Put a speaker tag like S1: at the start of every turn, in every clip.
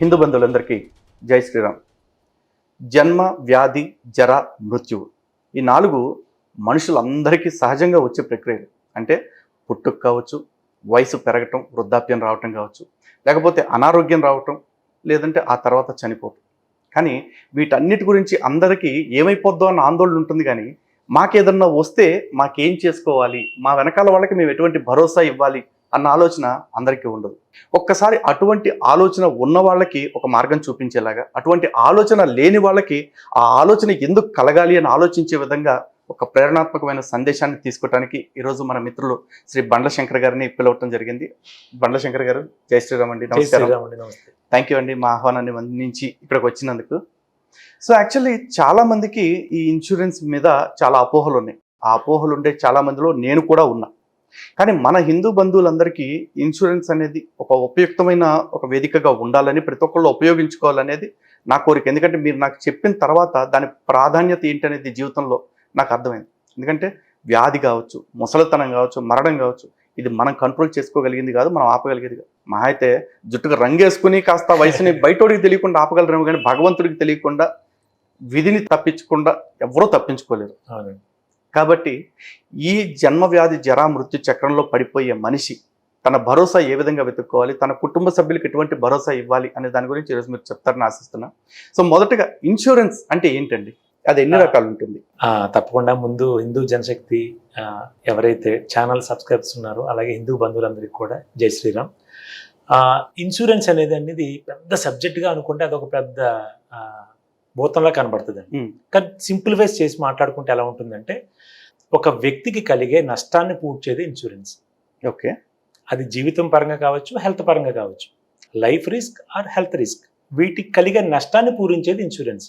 S1: హిందూ బంధువులందరికీ జై శ్రీరామ్. జన్మ వ్యాధి జర మృత్యువు ఈ నాలుగు మనుషులందరికీ సహజంగా వచ్చే ప్రక్రియలు. అంటే పుట్టుక కావచ్చు వయసు పెరగటం వృద్ధాప్యం రావటం కావచ్చు లేకపోతే అనారోగ్యం రావటం లేదంటే ఆ తర్వాత చనిపోవటం. కానీ వీటన్నిటి గురించి అందరికీ ఏమైపోద్దో అన్న ఆందోళన ఉంటుంది కానీ మాకేదన్నా వస్తే మాకేం చేసుకోవాలి? మా వెనకాల వాళ్ళకి మేము ఎటువంటి భరోసా ఇవ్వాలి? అన్న ఆలోచన అందరికీ ఉండదు. ఒక్కసారి అటువంటి ఆలోచన ఉన్న వాళ్ళకి ఒక మార్గం చూపించేలాగా అటువంటి ఆలోచన లేని వాళ్ళకి ఆ ఆలోచన ఎందుకు కలగాలి అని ఆలోచించే విధంగా ఒక ప్రేరణాత్మకమైన సందేశాన్ని తీసుకోవడానికి ఈరోజు మన మిత్రులు శ్రీ బండ్ల శంకర్ గారిని పిలవటం జరిగింది. బండ్ల శంకర్ గారు జై శ్రీరామ్ అండి. నమస్కారం. థ్యాంక్ యూ అండి మా ఆహ్వానాన్ని మన్నించి ఇక్కడికి వచ్చినందుకు. సో యాక్చువల్లీ చాలా మందికి ఈ ఇన్సూరెన్స్ మీద చాలా అపోహలు ఉన్నాయి ఆ అపోహలు ఉండే చాలా మందిలో నేను కూడా ఉన్నా. కానీ మన హిందూ బంధువులందరికీ ఇన్సూరెన్స్ అనేది ఒక ఉపయుక్తమైన ఒక వేదికగా ఉండాలని ప్రతి ఒక్కళ్ళు ఉపయోగించుకోవాలనేది నా కోరిక. ఎందుకంటే మీరు నాకు చెప్పిన తర్వాత దాని ప్రాధాన్యత ఏంటనేది జీవితంలో నాకు అర్థమైంది. ఎందుకంటే వ్యాధి కావచ్చు ముసలితనం కావచ్చు మరణం కావచ్చు ఇది మనం కంట్రోల్ చేసుకోగలిగింది కాదు మనం ఆపగలిగేది కాదు. మా అయితే జుట్టుకు రంగేసుకుని కాస్త వయసుని బయటోడికి తెలియకుండా ఆపగలరేమో కానీ భగవంతుడికి తెలియకుండా విధిని తప్పించకుండా ఎవరూ తప్పించుకోలేరు.
S2: అవునండి.
S1: కాబట్టి ఈ జన్మ వ్యాధి జరా మృత్యు చక్రంలో పడిపోయే మనిషి తన భరోసా ఏ విధంగా వెతుక్కోవాలి? తన కుటుంబ సభ్యులకు ఎటువంటి భరోసా ఇవ్వాలి? అనే దాని గురించి ఈరోజు మీరు చెప్తారని ఆశిస్తున్నా. సో మొదటగా ఇన్సూరెన్స్ అంటే ఏంటండి? అది ఎన్ని. రకాలు ఉంటుంది?
S2: తప్పకుండా ముందు హిందూ జనశక్తి ఎవరైతే ఛానల్ సబ్స్క్రైబ్స్ ఉన్నారో అలాగే హిందూ బంధువులందరికీ కూడా జై శ్రీరామ్. ఇన్సూరెన్స్ అనేది అనేది పెద్ద సబ్జెక్ట్గా అనుకుంటే అదొక పెద్ద భూతంలా కనబడుతుంది. కానీ సింప్లిఫైస్ చేసి మాట్లాడుకుంటే ఎలా ఉంటుందంటే ఒక వ్యక్తికి కలిగే నష్టాన్ని పూడ్చేది ఇన్సూరెన్స్.
S1: ఓకే.
S2: అది జీవితం పరంగా కావచ్చు హెల్త్ పరంగా కావచ్చు. Life risk or health risk. వీటికి కలిగే నష్టాన్ని పూరించేది ఇన్సూరెన్స్.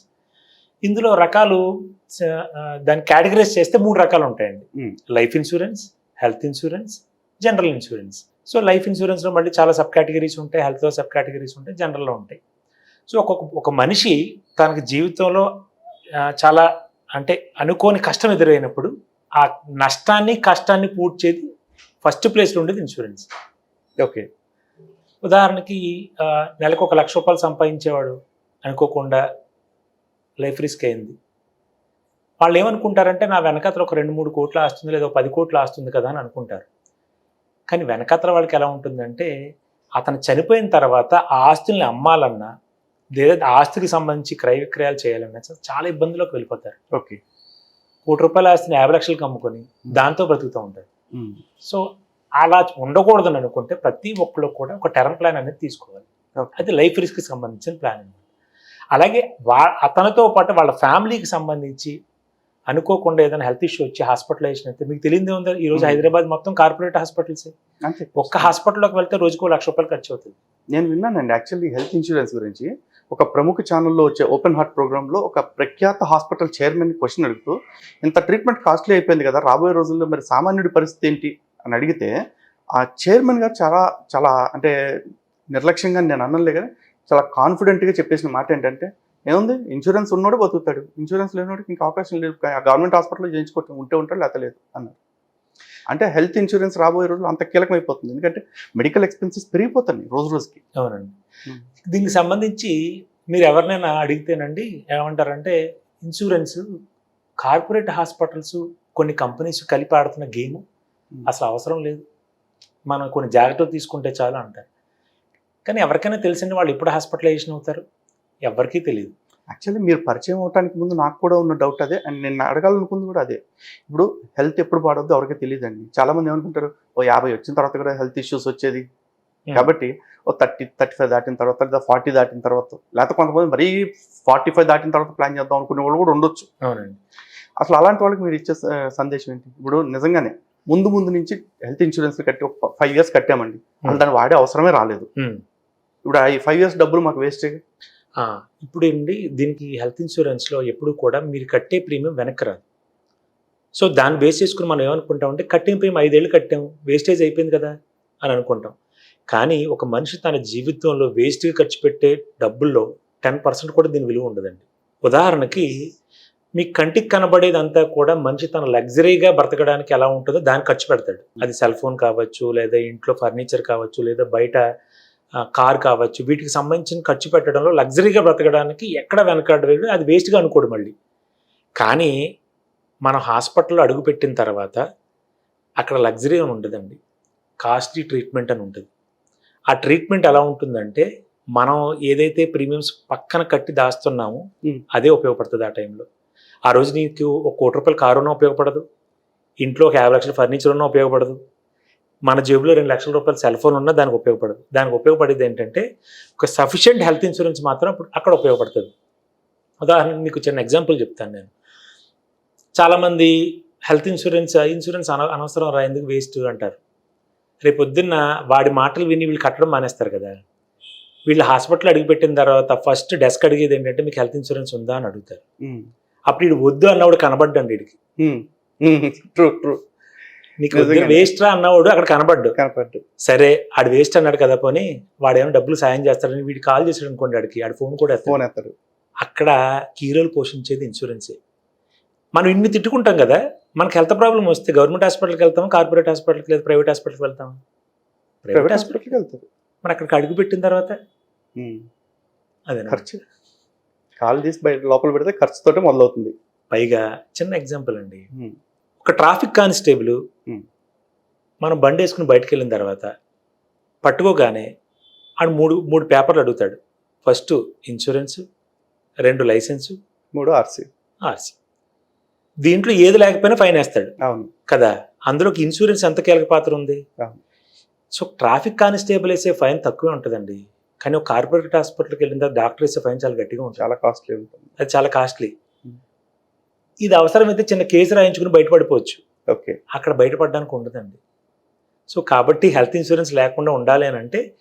S2: ఇందులో రకాలు దాన్ని కేటగరైజ్ చేస్తే మూడు రకాలు ఉంటాయండి. Life insurance health insurance general insurance. So life ఇన్సూరెన్స్లో మళ్ళీ చాలా సబ్ కేటగిరీస్ ఉంటాయి హెల్త్లో సబ్ కేటగిరీస్ ఉంటాయి జనరల్లో ఉంటాయి. సో ఒక్కొక్క ఒక మనిషి తనకి జీవితంలో చాలా అంటే అనుకోని కష్టం ఎదురైనప్పుడు ఆ నష్టాన్ని కష్టాన్ని పూడ్చేది ఫస్ట్ ప్లేస్లో ఉండేది ఇన్సూరెన్స్.
S1: ఓకే.
S2: ఉదాహరణకి నెలకు ఒక లక్ష రూపాయలు సంపాదించేవాడు అనుకోకుండా లైఫ్ రిస్క్ అయింది. వాళ్ళు ఏమనుకుంటారంటే నా వెనకతల ఒక రెండు మూడు కోట్లు ఆస్తుంది లేదా ఒక పది కోట్లు ఆస్తుంది కదా అని అనుకుంటారు. కానీ వెనకతల వాళ్ళకి ఎలా ఉంటుందంటే అతను చనిపోయిన తర్వాత ఆ ఆస్తుల్ని అమ్మాలన్నా లేదా ఆస్తికి సంబంధించి క్రయ విక్రయాలు చేయాలన్నా చాలా ఇబ్బందులకు వెళ్ళిపోతారు.
S1: ఓకే.
S2: కోటి రూపాయల ఆస్తిని యాభై లక్షలకు అమ్ముకొని దాంతో బ్రతుకుతూ ఉంటారు. సో అలా ఉండకూడదని అనుకుంటే ప్రతి ఒక్కళ్ళు కూడా ఒక టర్మ్ ప్లాన్ అనేది తీసుకోవాలి. అది లైఫ్ రిస్క్కి సంబంధించిన ప్లాన్ అనమాట అలాగే వా అతనితో పాటు వాళ్ళ ఫ్యామిలీకి సంబంధించి అనుకోకుండా ఏదైనా హెల్త్ ఇష్యూ వచ్చి హాస్పిటలైజేషన్ అయితే మీకు తెలియదే ఉందా? ఈ రోజు. హైదరాబాద్ మొత్తం కార్పొరేట్ హాస్పిటల్స్ ఒక్క హాస్పిటల్లోకి వెళ్తే రోజుకు లక్ష రూపాయలు ఖర్చు అవుతుంది.
S1: నేను విన్నానండి యాక్చువల్లీ హెల్త్ ఇన్సూరెన్స్ గురించి. ఒక ప్రముఖ ఛానల్లో వచ్చే ఓపెన్ హార్ట్ ప్రోగ్రాంలో ఒక ప్రఖ్యాత హాస్పిటల్ చైర్మన్ క్వశ్చన్ అడుగుతూ ఇంత ట్రీట్మెంట్ కాస్ట్లీ అయిపోయింది కదా రాబోయే రోజుల్లో మరి సామాన్యుడి పరిస్థితి ఏంటి? అని అడిగితే ఆ చైర్మన్ గారు చాలా చాలా అంటే నిర్లక్ష్యంగా నేను అనలే కానీ చాలా కాన్ఫిడెంట్గా చెప్పేసిన మాట ఏంటంటే ఏముంది? ఇన్సూరెన్స్ ఉన్నోడు బతుకుతాడు. ఇన్సూరెన్స్ లేనివాడికి ఇంకా అవకాశం లేదు. గవర్నమెంట్ హాస్పిటల్లో చేయించుకోవటం ఉంటే ఉంటాడు లేకపోతే లేదు అన్నారు. అంటే హెల్త్ ఇన్సూరెన్స్ రాబోయే రోజులు అంత కీలకమైపోతుంది. ఎందుకంటే మెడికల్ ఎక్స్పెన్సెస్ పెరిగిపోతున్నాయి రోజు రోజుకి.
S2: అవునండి. దీనికి సంబంధించి మీరు ఎవరినైనా అడిగితేనండి ఏమంటారంటే ఇన్సూరెన్స్ కార్పొరేట్ హాస్పిటల్స్ కొన్ని కంపెనీస్ కలిపి ఆడుతున్న గేమ్. అసలు అవసరం లేదు. మనం కొన్ని జాగ్రత్తలు తీసుకుంటే చాలు అంటారు. కానీ ఎవరికైనా తెలిసింది వాళ్ళు ఎప్పుడు హాస్పిటలైజేషన్ అవుతారు? ఎవరికీ తెలియదు.
S1: యాక్చువల్లీ మీరు పరిచయం అవడానికి ముందు నాకు కూడా ఉన్న డౌట్ అదే అండ్ నేను అడగాలనుకుంది కూడా అదే. ఇప్పుడు హెల్త్ ఎప్పుడు పాడొద్దో ఎవరికి తెలియదండి చాలా మంది ఏమనుకుంటారు? ఓ యాభై వచ్చిన తర్వాత కూడా హెల్త్ ఇష్యూస్ వచ్చేది. కాబట్టి ఓ థర్టీ థర్టీ ఫైవ్ దాటిన తర్వాత లేదా ఫార్టీ దాటిన తర్వాత లేకపోతే కొంతమంది మరీ ఫార్టీ ఫైవ్ దాటిన తర్వాత ప్లాన్ చేద్దాం అనుకునే వాళ్ళు కూడా ఉండొచ్చు.
S2: అవునండి.
S1: అసలు అలాంటి వాళ్ళకి మీరు ఇచ్చే సందేశం ఏంటి? ఇప్పుడు నిజంగానే ముందు ముందు నుంచి హెల్త్ ఇన్సూరెన్స్ కట్టి ఒక ఫైవ్ ఇయర్స్ కట్టామండి. అసలు దాన్ని వాడే అవసరమే రాలేదు.
S2: Hmm.
S1: ఇప్పుడు ఆ ఫైవ్ ఇయర్స్ డబ్బులు మాకు వేస్ట్
S2: ఇప్పుడు ఏంటి? దీనికి హెల్త్ ఇన్సూరెన్స్లో ఎప్పుడు కూడా మీరు కట్టే ప్రీమియం వెనక్కి రాదు. సో దాన్ని బేస్ చేసుకుని మనం ఏమనుకుంటామంటే కట్టిన ప్రీమియం ఐదేళ్ళు కట్టాం వేస్టేజ్ అయిపోయింది కదా అని అనుకుంటాం. కానీ ఒక మనిషి తన జీవితంలో వేస్ట్గా ఖర్చు పెట్టే డబ్బుల్లో టెన్ పర్సెంట్ కూడా దీని విలువ ఉండదండి. ఉదాహరణకి మీ కంటికి కనబడేదంతా కూడా మనిషి తన లగ్జరీగా బ్రతకడానికి ఎలా ఉంటుందో దాన్ని ఖర్చు పెడతాడు. అది సెల్ ఫోన్ కావచ్చు లేదా ఇంట్లో ఫర్నిచర్ కావచ్చు లేదా బయట కార్ కావచ్చు వీటికి సంబంధించిన ఖర్చు పెట్టడంలో లగ్జరీగా బ్రతకడానికి ఎక్కడ వెనకాడలేదు అది వేస్ట్గా అనుకోడు మళ్ళీ. కానీ మనం హాస్పిటల్లో అడుగుపెట్టిన తర్వాత అక్కడ లగ్జరీ అని ఉండదండి. కాస్ట్లీ ట్రీట్మెంట్ అని ఉంటుంది. ఆ ట్రీట్మెంట్ ఎలా ఉంటుందంటే మనం ఏదైతే ప్రీమియమ్స్ పక్కన కట్టి దాస్తున్నామో. అదే ఉపయోగపడుతుంది ఆ టైంలో. ఆ రోజు నీకు ఒక కోటి రూపాయల కారు ఉన్నా ఉపయోగపడదు. ఇంట్లో ఒక యాభై లక్షల ఫర్నిచర్ ఉన్నా ఉపయోగపడదు. మన జేబులో రెండు లక్షల రూపాయల సెల్ ఫోన్ ఉన్నా దానికి ఉపయోగపడదు. దానికి ఉపయోగపడేది ఏంటంటే ఒక సఫిషియెంట్ హెల్త్ ఇన్సూరెన్స్ మాత్రం అప్పుడు అక్కడ ఉపయోగపడుతుంది. ఉదాహరణకు మీకు చిన్న ఎగ్జాంపుల్ చెప్తాను నేను. చాలామంది హెల్త్ ఇన్సూరెన్స్ ఇన్సూరెన్స్ అన అనవసరం రా ఎందుకు వేస్ట్ అంటారు. రేపు పొద్దున్న వాడి మాటలు విని వీళ్ళు కట్టడం మానేస్తారు కదా. వీళ్ళు హాస్పిటల్ అడిగిపెట్టిన తర్వాత ఫస్ట్ డెస్క్ అడిగేది ఏంటంటే మీకు హెల్త్ ఇన్సూరెన్స్ ఉందా? అని అడుగుతారు. అప్పుడు వీడు వద్దు అన్నవాడు కనబడ్డండి వీడికి
S1: ట్రూ ట్రూ
S2: నీకు. వేస్ట్ రా అన్నవాడు అక్కడ కనబడ్డు
S1: కనపడ్డు.
S2: సరే ఆడు వేస్ట్ అన్నాడు కదా పోనీ వాడేమో డబ్బులు సాయం చేస్తాడని వీడు కాల్ చేసాడు అనుకోండి ఆడికి ఆడు ఫోన్ కూడా.
S1: ఫోన్ ఎత్తాడు.
S2: అక్కడ కీరోలు పోషించేది ఇన్సూరెన్సే మనం ఇన్ని తిట్టుకుంటాం కదా మనకి హెల్త్ ప్రాబ్లం వస్తే గవర్నమెంట్ హాస్పిటల్కి వెళ్తాం కార్పొరేట్ హాస్పిటల్కి లేదా ప్రైవేట్ హాస్పిటల్కి వెళ్తాం ప్రైవేట్
S1: ప్రైవేట్
S2: హాస్పిటల్
S1: హాస్పిటల్కి వెళ్తారు
S2: మరి అక్కడికి అడుగు పెట్టిన తర్వాత. అదే
S1: ఖర్చు. కాల్ తీసి బయట లోపల పెడితే ఖర్చుతోటే మొదలవుతుంది.
S2: పైగా చిన్న ఎగ్జాంపుల్ అండి. ఒక ట్రాఫిక్ కానిస్టేబుల్. మనం బండి వేసుకుని బయటకు వెళ్ళిన తర్వాత పట్టుకోగానే ఆడు మూడు మూడు పేపర్లు అడుగుతాడు. ఫస్ట్ ఇన్సూరెన్స్ రెండు లైసెన్సు
S1: మూడు ఆర్సీ.
S2: ఆర్సీ. దీంట్లో ఏది లేకపోయినా ఫైన్ వేస్తాడు.
S1: అవును.
S2: కదా? అందులోకి ఇన్సూరెన్స్ ఎంత కీలక పాత్ర ఉంది. సో ట్రాఫిక్ కానిస్టేబుల్ వేసే ఫైన్ తక్కువే ఉంటుందండి. కానీ ఒక కార్పొరేట్ హాస్పిటల్కి వెళ్ళిన తర్వాత డాక్టర్ వేసే ఫైన్ చాలా గట్టిగా ఉంటుంది.
S1: చాలా కాస్ట్లీ ఉంటుంది.
S2: అది చాలా కాస్ట్లీ. ఇది అవసరమైతే చిన్న కేసు రాయించుకుని బయటపడిపోవచ్చు.
S1: ఓకే.
S2: అక్కడ బయటపడడానికి ఉండదండి. సో కాబట్టి హెల్త్ ఇన్సూరెన్స్ లేకుండా ఉండాలి అని అంటే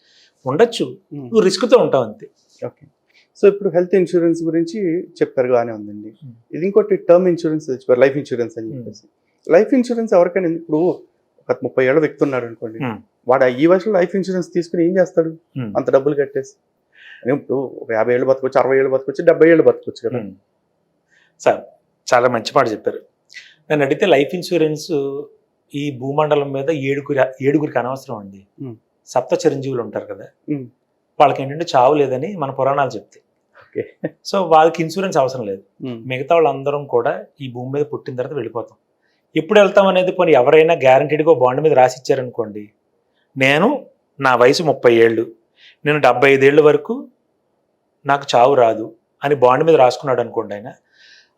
S2: ఉండొచ్చు. నువ్వు రిస్క్తో ఉంటావు అంతే.
S1: ఓకే. సో ఇప్పుడు హెల్త్ ఇన్సూరెన్స్ గురించి చెప్పారు బాగానే ఉందండి. ఇది ఇంకోటి టర్మ్ ఇన్సూరెన్స్ చెప్పారు లైఫ్ ఇన్సూరెన్స్ అని. చెప్పేసి. లైఫ్ ఇన్సూరెన్స్ ఎవరికైనా ఇప్పుడు ఒక ముప్పై ఏళ్ళ వ్యక్తి ఉన్నాడు అనుకోండి. వాడు ఈ వయసులో లైఫ్ ఇన్సూరెన్స్ తీసుకుని ఏం చేస్తాడు. అంత డబ్బులు కట్టేసి. ఇప్పుడు యాభై ఏళ్ళు బతకొచ్చు అరవై ఏళ్ళు బతకొచ్చు డెబ్బై ఏళ్ళు బతకొచ్చు కదా.
S2: సార్ చాలా మంచి మాట చెప్పారు. నన్ను అడిగితే లైఫ్ ఇన్సూరెన్స్ ఈ భూమండలం మీద ఏడుగురి ఏడుగురికి అనవసరం అండి. సప్త చిరంజీవులు ఉంటారు కదా. వాళ్ళకి ఏంటంటే చావు లేదని మన పురాణాలు చెప్తాయి.
S1: ఓకే.
S2: సో వాళ్ళకి ఇన్సూరెన్స్ అవసరం లేదు. మిగతా వాళ్ళందరం కూడా ఈ భూమి మీద పుట్టిన తర్వాత వెళ్ళిపోతాం. ఎప్పుడు వెళ్తాం అనేది పోనీ ఎవరైనా గ్యారంటీడ్గా బాండ్ మీద రాసి ఇచ్చారనుకోండి నేను నా వయసు ముప్పై ఏళ్ళు. నేను డెబ్బై ఐదేళ్ళ వరకు నాకు చావు రాదు అని బాండ్ మీద రాసుకున్నాడు అనుకోండి ఆయన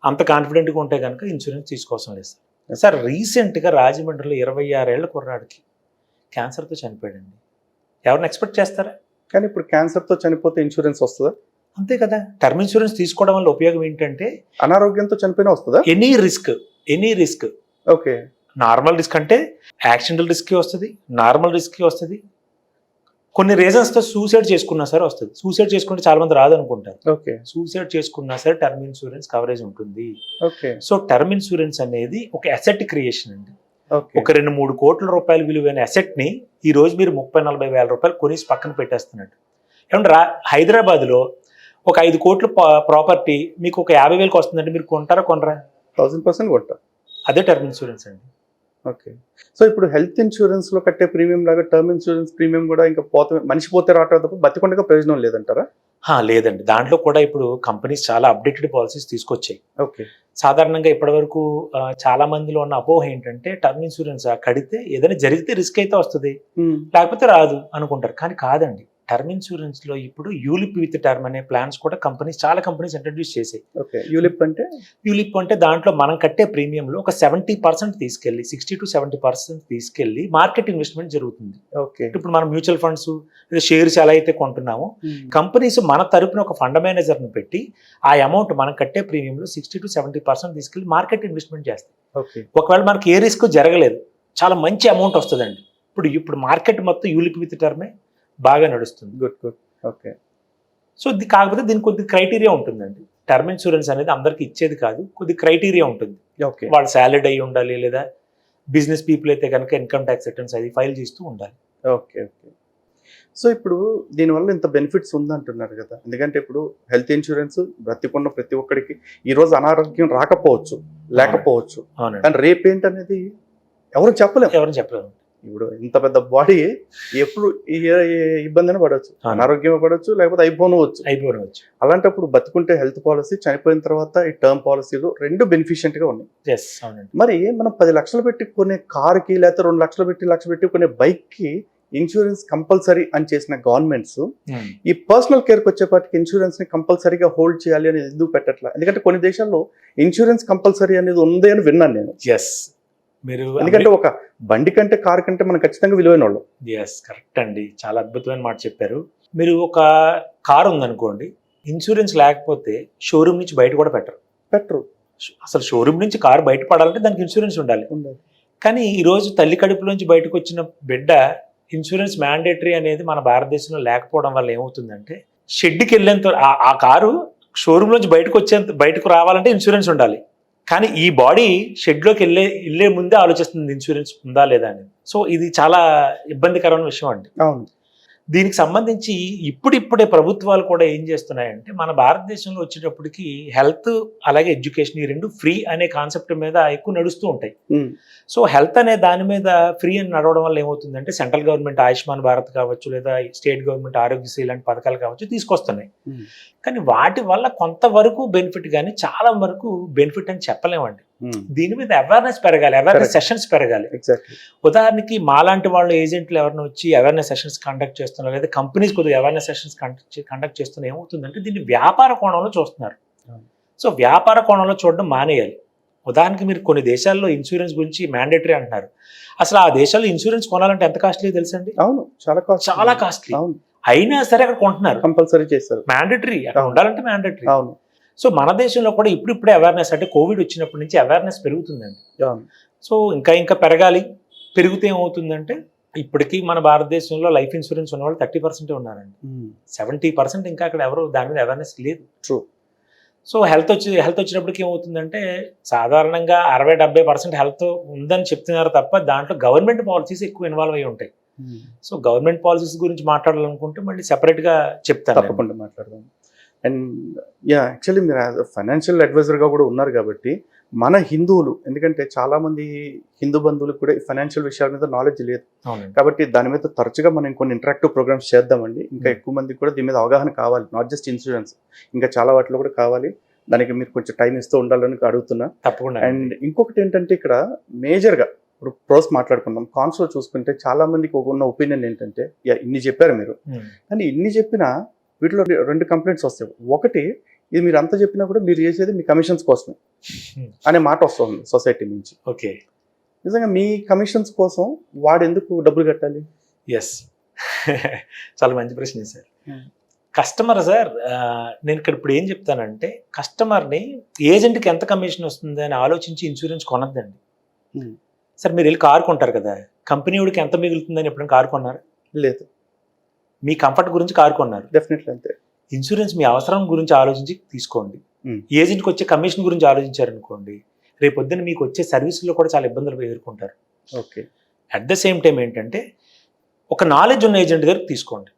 S2: అంత కాన్ఫిడెంట్గా ఉంటే కనుక ఇన్సూరెన్స్ తీసుకోవాల్సిన లేదు సార్. సార్ రీసెంట్గా రాజమండ్రిలో ఇరవై ఆరేళ్ళ కుర్రాడికి క్యాన్సర్తో చనిపోయాడండి. ఎవరిని ఎక్స్పెక్ట్ చేస్తారా?
S1: కానీ ఇప్పుడు క్యాన్సర్తో చనిపోతే ఇన్సూరెన్స్ వస్తుందా?
S2: అంతే కదా. టర్మ్ ఇన్సూరెన్స్ తీసుకోవడం వల్ల ఉపయోగం ఏంటంటే
S1: అనారోగ్యంతో చనిపోయినా వస్తుందా?
S2: Any risk any risk
S1: okay.
S2: Normal risk అంటే యాక్సిడెంటల్ రిస్క్ వస్తుంది నార్మల్ రిస్క్ వస్తుంది కొన్ని రీజన్స్తో సూసైడ్ చేసుకున్నా సరే వస్తుంది. సూసైడ్ చేసుకుంటే చాలా మంది రాదు అనుకుంటారు
S1: ఓకే.
S2: సూసైడ్ చేసుకున్నా సరే టర్మ్ ఇన్సూరెన్స్ కవరేజ్ ఉంటుంది.
S1: ఓకే.
S2: సో టర్మ్ ఇన్సూరెన్స్ అనేది ఒక అసెట్ క్రియేషన్ అండి.
S1: ఓకే.
S2: ఒక రెండు మూడు కోట్ల రూపాయల విలువైన asset ని ఈ రోజు మీరు ముప్పై నలభై వేల రూపాయలు కొనేసి పక్కన పెట్టేస్తున్నట్టు. ఏమంటే రా హైదరాబాద్లో ఒక ఐదు కోట్ల ప్రాపర్టీ మీకు ఒక యాభై వేలకు వస్తుందంటే మీరు కొంటారా కొనరా?
S1: థౌసండ్ పర్సెంట్ కొట్టా
S2: అదే టర్మ్ ఇన్సూరెన్స్ అండి.
S1: ఓకే. సో ఇప్పుడు హెల్త్ ఇన్సూరెన్స్లో కట్టే ప్రీమియం లాగా టర్మ్ ఇన్సూరెన్స్ ప్రీమియం కూడా ఇంకా పోతే మనిషి పోతే రావటం తప్ప బతికొండగా ప్రయోజనం లేదంటారా?
S2: హా, లేదండి. దాంట్లో కూడా ఇప్పుడు కంపెనీస్ చాలా అప్డేటెడ్ పాలసీస్ తీసుకొచ్చాయి.
S1: ఓకే.
S2: సాధారణంగా ఇప్పటివరకు చాలా మందిలో ఉన్న అపోహ ఏంటంటే టర్మ్ ఇన్సూరెన్స్ కడితే ఏదైనా జరిగితే రిస్క్ అయితే వస్తుంది. లేకపోతే రాదు అనుకుంటారు. కానీ కాదండి. టర్మ్ ఇన్సూరెన్స్లో ఇప్పుడు యూలిప్ విత్ టర్మ్ అనే ప్లాన్స్ కూడా కంపెనీస్ చాలా కంపెనీస్ ఇంట్రడ్యూస్ చేసాయి
S1: ఓకే యూలిప్ అంటే?
S2: యూలిప్ అంటే దాంట్లో మనం కట్టే ప్రీమియంలో ఒక సెవెంటీ పర్సెంట్ తీసుకెళ్ళి సిక్స్టీ టు సెవెంటీ పర్సెంట్ తీసుకెళ్ళి మార్కెట్ ఇన్వెస్ట్మెంట్ జరుగుతుంది.
S1: ఓకే.
S2: ఇప్పుడు మనం మ్యూచువల్ ఫండ్స్ లేదా షేర్స్ ఎలా అయితే కొంటున్నామో కంపెనీస్ మన తరపున ఒక ఫండ్ మేనేజర్ని పెట్టి ఆ అమౌంట్ మనం కట్టే ప్రీమియంలో సిక్స్టీ టు సెవెంటీ పర్సెంట్ తీసుకెళ్ళి మార్కెట్ ఇన్వెస్ట్మెంట్ చేస్తాయి.
S1: ఓకే.
S2: ఒకవేళ మనకి ఏ రిస్క్ జరగలేదు చాలా మంచి అమౌంట్ వస్తుందండి. ఇప్పుడు ఇప్పుడు మార్కెట్ మొత్తం యూలిప్ విత్ టర్మే బాగా నడుస్తుంది.
S1: గుడ్ గుడ్ ఓకే
S2: సో ఇది కాకపోతే దీనికి కొద్ది క్రైటీరియా ఉంటుందండి. టర్మ్ ఇన్సూరెన్స్ అనేది అందరికి ఇచ్చేది కాదు కొద్ది క్రైటీరియా ఉంటుంది.
S1: ఓకే
S2: వాళ్ళు సాలరీ అయి ఉండాలి లేదా బిజినెస్ పీపుల్ అయితే కనుక ఇన్కమ్ ట్యాక్స్ రిటర్న్స్ అది ఫైల్ చేస్తూ ఉండాలి.
S1: ఓకే ఓకే సో ఇప్పుడు దీనివల్ల ఇంత బెనిఫిట్స్ ఉందంటున్నారు కదా. ఎందుకంటే ఇప్పుడు హెల్త్ ఇన్సూరెన్స్ బ్రతికున్న ప్రతి ఒక్కడికి ఈ రోజు అనారోగ్యం రాకపోవచ్చు లేకపోవచ్చు. కానీ రేపు ఏంటనేది ఎవరు చెప్పలేము
S2: ఎవరు చెప్పలేము
S1: ఇప్పుడు ఇంత పెద్ద బాడీ ఎప్పుడు ఏ- ఏ ఇబ్బంది అయినా పడవచ్చు. అనారోగ్యం పడవచ్చు లేకపోతే అయిపోవచ్చు
S2: అయిపోవచ్చు
S1: అలాంటప్పుడు బతుకుంటే హెల్త్ పాలసీ చనిపోయిన తర్వాత ఈ టర్మ్ పాలసీలు రెండు బెనిఫిషియెంట్గా ఉన్నాయి. మరి మనం పది లక్షలు పెట్టి కొనే కార్కి లేకపోతే రెండు లక్షలు పెట్టి లక్ష పెట్టి కొనే బైక్కి ఇన్సూరెన్స్ కంపల్సరీ అని చేసిన గవర్నమెంట్స్
S2: Hmm.
S1: ఈ పర్సనల్ కేర్కి వచ్చేపాటికి ఇన్సూరెన్స్ని కంపల్సరీగా హోల్డ్ చేయాలి అనేది ఎందుకు పెట్టట్లా? ఎందుకంటే కొన్ని దేశాల్లో ఇన్సూరెన్స్ కంపల్సరీ అనేది ఉంది అని విన్నాను నేను.
S2: ఎస్ మీరు
S1: ఎందుకంటే ఒక బండి కంటే కార్ కంటే మనం ఖచ్చితంగా విలువైన వాళ్ళు
S2: ఎస్ కరెక్ట్ అండి. చాలా అద్భుతమైన మాట చెప్పారు. మీరు ఒక కార్ ఉందనుకోండి ఇన్సూరెన్స్ లేకపోతే షోరూమ్ నుంచి బయట కూడా పెట్టరు.
S1: పెట్టరు.
S2: అసలు షోరూమ్ నుంచి కారు బయట పడాలంటే దానికి ఇన్సూరెన్స్ ఉండాలి. కానీ ఈ రోజు తల్లి కడుపులోంచి బయటకు వచ్చిన బిడ్డ ఇన్సూరెన్స్ మ్యాండేటరీ అనేది మన భారతదేశంలో లేకపోవడం వల్ల ఏమవుతుందంటే షెడ్కి వెళ్ళేంత ఆ- ఆ కారు షోరూమ్ నుంచి బయటకు వచ్చేంత బయటకు రావాలంటే ఇన్సూరెన్స్ ఉండాలి. కానీ ఈ బాడీ షెడ్లోకి వెళ్ళే వెళ్ళే ముందే ఆలోచిస్తుంది ఇన్సూరెన్స్ ఉందా లేదా అని. సో ఇది చాలా ఇబ్బందికరమైన విషయం అండి.
S1: అవును.
S2: దీనికి సంబంధించి ఇప్పుడిప్పుడే ప్రభుత్వాలు కూడా ఏం చేస్తున్నాయంటే మన భారతదేశంలో వచ్చేటప్పటికి హెల్త్ అలాగే ఎడ్యుకేషన్ ఈ రెండు ఫ్రీ అనే కాన్సెప్ట్ మీద ఎక్కువ నడుస్తూ ఉంటాయి. సో హెల్త్ అనే దాని మీద ఫ్రీ అని నడవడం వల్ల ఏమవుతుందంటే సెంట్రల్ గవర్నమెంట్ ఆయుష్మాన్ భారత్ కావచ్చు లేదా స్టేట్ గవర్నమెంట్ ఆరోగ్యశ్రీ లాంటి పథకాలు కావచ్చు తీసుకొస్తున్నాయి. కానీ వాటి వల్ల కొంతవరకు బెనిఫిట్ కానీ చాలా వరకు బెనిఫిట్ అని చెప్పలేమండి. దీని మీద అవేర్నెస్ పెరగాలి అవేర్నెస్. సెషన్స్ పెరగాలి. ఉదాహరణకి మాలాంటి వాళ్ళు ఏజెంట్లు ఎవరైనా వచ్చి అవేర్నెస్ సెషన్స్ కండక్ట్ చేస్తున్నారు లేదా కంపెనీస్ కొద్దిగా అవేర్నెస్ సెషన్స్ కండక్ట్ చేస్తున్నా ఏమవుతుందంటే దీన్ని వ్యాపార కోణంలో చూస్తున్నారు. సో వ్యాపార కోణంలో చూడడం మానేయాలి. ఉదాహరణకి మీరు కొన్ని దేశాల్లో ఇన్సూరెన్స్ గురించి మ్యాండేటరీ అంటున్నారు. అసలు ఆ దేశాల్లో ఇన్సూరెన్స్ కొనాలంటే ఎంత కాస్ట్లీ తెలుసండి?
S1: అవును చాలా
S2: చాలా కాస్ట్లీ
S1: అవును.
S2: అయినా సరే అక్కడ కొంటున్నారు.
S1: కంపల్సరీ చేస్తారు.
S2: మ్యాండేటరీ అక్కడ. ఉండాలంటే మ్యాండేటరీ
S1: అవును.
S2: సో మన దేశంలో కూడా ఇప్పుడిప్పుడే అవేర్నెస్ అంటే కోవిడ్ వచ్చినప్పటి నుంచి అవేర్నెస్ పెరుగుతుందండి. సో ఇంకా ఇంకా పెరగాలి. పెరిగితే ఏమవుతుందంటే ఇప్పటికీ మన భారతదేశంలో లైఫ్ ఇన్సూరెన్స్ ఉన్న వాళ్ళు థర్టీ పర్సెంటే ఉన్నారండి. సెవెంటీ పర్సెంట్ ఇంకా అక్కడ ఎవరు దాని మీద అవేర్నెస్ లేదు.
S1: True.
S2: సో హెల్త్ వచ్చి హెల్త్ వచ్చినప్పటికి ఏమవుతుందంటే సాధారణంగా అరవై డెబ్బై పర్సెంట్ హెల్త్ ఉందని చెప్తున్నారు తప్ప దాంట్లో గవర్నమెంట్ పాలసీస్ ఎక్కువ ఇన్వాల్వ్ అయి ఉంటాయి. సో గవర్నమెంట్ పాలసీస్ గురించి మాట్లాడాలనుకుంటే మళ్ళీ సెపరేట్గా చెప్తాను.
S1: తప్పకుండా మాట్లాడదాం. అండ్ యా యాక్చువల్లీ మీరు ఫైనాన్షియల్ అడ్వైజర్గా కూడా ఉన్నారు కాబట్టి మన హిందువులు ఎందుకంటే చాలా మంది హిందూ బంధువులకు కూడా ఫైనాన్షియల్ విషయాల మీద నాలెడ్జ్ లేదు. కాబట్టి దాని మీద తరచుగా మనం కొన్ని ఇంటరాక్టివ్ ప్రోగ్రామ్స్ చేద్దామండి. ఇంకా
S2: Hmm.
S1: ఎక్కువ మందికి కూడా దీని మీద అవగాహన కావాలి. నాట్ జస్ట్ ఇన్సూరెన్స్ ఇంకా చాలా వాటిలో కూడా కావాలి. దానికి మీరు కొంచెం టైం ఇస్తూ ఉండాలని అడుగుతున్నా.
S2: తప్పకుండా
S1: అండ్. ఇంకొకటి ఏంటంటే ఇక్కడ మేజర్గా ఇప్పుడు ప్రోస్ మాట్లాడుకుందాం. కాన్స్లో చూసుకుంటే చాలా మందికి ఒక ఉన్న ఒపీనియన్ ఏంటంటే ఇన్ని చెప్పారు మీరు.
S2: ఉమ్,
S1: కానీ ఇన్ని చెప్పినా వీటిలో రెండు కంప్లైంట్స్ వస్తాయి. ఒకటి ఇది మీరు అంత చెప్పినా కూడా మీరు చేసేది మీ కమిషన్స్ కోసమే
S2: Hmm.
S1: అనే మాట వస్తుంది సొసైటీ నుంచి.
S2: ఓకే.
S1: నిజంగా మీ కమిషన్స్ కోసం వాడు ఎందుకు డబ్బులు కట్టాలి?
S2: ఎస్ చాలా మంచి ప్రశ్న సార్.
S1: Hmm.
S2: కస్టమర్ సార్ ఆ, నేను ఇక్కడ ఇప్పుడు ఏం చెప్తానంటే కస్టమర్ని ఏజెంట్కి ఎంత కమిషన్ వస్తుంది అని ఆలోచించి ఇన్సూరెన్స్ కొనద్దండి.
S1: Hmm.
S2: సార్ మీరు వెళ్ళి కారు కొంటారు కదా కంపెనీ వాడికి ఎంత మిగులుతుందని ఎప్పుడైనా కారు కొన్నారు?
S1: లేదు.
S2: మీ కంఫర్ట్ గురించి కారు కొన్నారు.
S1: డెఫినెట్లీ అంతే.
S2: ఇన్సూరెన్స్ మీ అవసరం గురించి ఆలోచించి తీసుకోండి. ఏజెంట్కి వచ్చే కమిషన్ గురించి ఆలోచించారనుకోండి రేపు పొద్దున్న మీకు వచ్చే సర్వీసులో కూడా చాలా ఇబ్బందులు ఎదుర్కొంటారు.
S1: Okay.
S2: At the same time ఏంటంటే ఒక నాలెడ్జ్ ఉన్న ఏజెంట్ దగ్గర తీసుకోండి.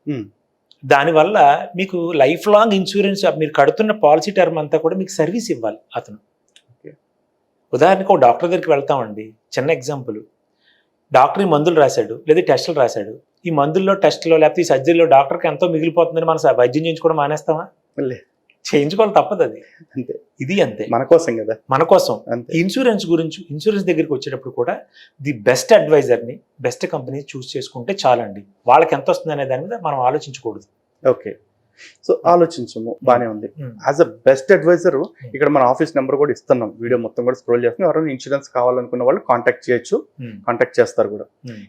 S2: దానివల్ల మీకు లైఫ్ లాంగ్ ఇన్సూరెన్స్ మీరు కడుతున్న పాలసీ టర్మ్ అంతా కూడా మీకు సర్వీస్ ఇవ్వాలి అతను. ఉదాహరణకు ఒక డాక్టర్ దగ్గరికి వెళ్తామండి. చిన్న ఎగ్జాంపుల్. డాక్టర్ ఈ మందులు రాశాడు లేదా టెస్టులు రాశాడు. ఈ మందుల్లో టెస్ట్లో లేకపోతే ఈ సర్జరీలో డాక్టర్కి ఎంతో మిగిలిపోతుందని మనం వైద్యం చేయించుకోవడం మానేస్తామా?
S1: లే.
S2: చేయించుకోవాలి తప్పదు అది
S1: అంతే.
S2: ఇది అంతే.
S1: మన కోసం కదా.
S2: మన కోసం. ఇన్సూరెన్స్ గురించి ఇన్సూరెన్స్ దగ్గరికి వచ్చేటప్పుడు కూడా ది బెస్ట్ అడ్వైజర్ని బెస్ట్ కంపెనీ చూస్ చేసుకుంటే చాలండి. వాళ్ళకి ఎంత వస్తుంది అనే దాని మీద మనం ఆలోచించకూడదు.
S1: ఓకే. సో ఆలోచించము బానే ఉంది.
S2: Hmm.
S1: As a best advisor ఇక్కడ మన ఆఫీస్ నెంబర్ కూడా ఇస్తున్నాం వీడియో మొత్తం కూడా స్క్రోల్ చేస్తున్నాం. ఎవరైనా ఇన్సూరెన్స్ కావాలనుకున్న వాళ్ళు కాంటాక్ట్ చేయొచ్చు
S2: Hmm.
S1: కాంటాక్ట్ చేస్తారు కూడా.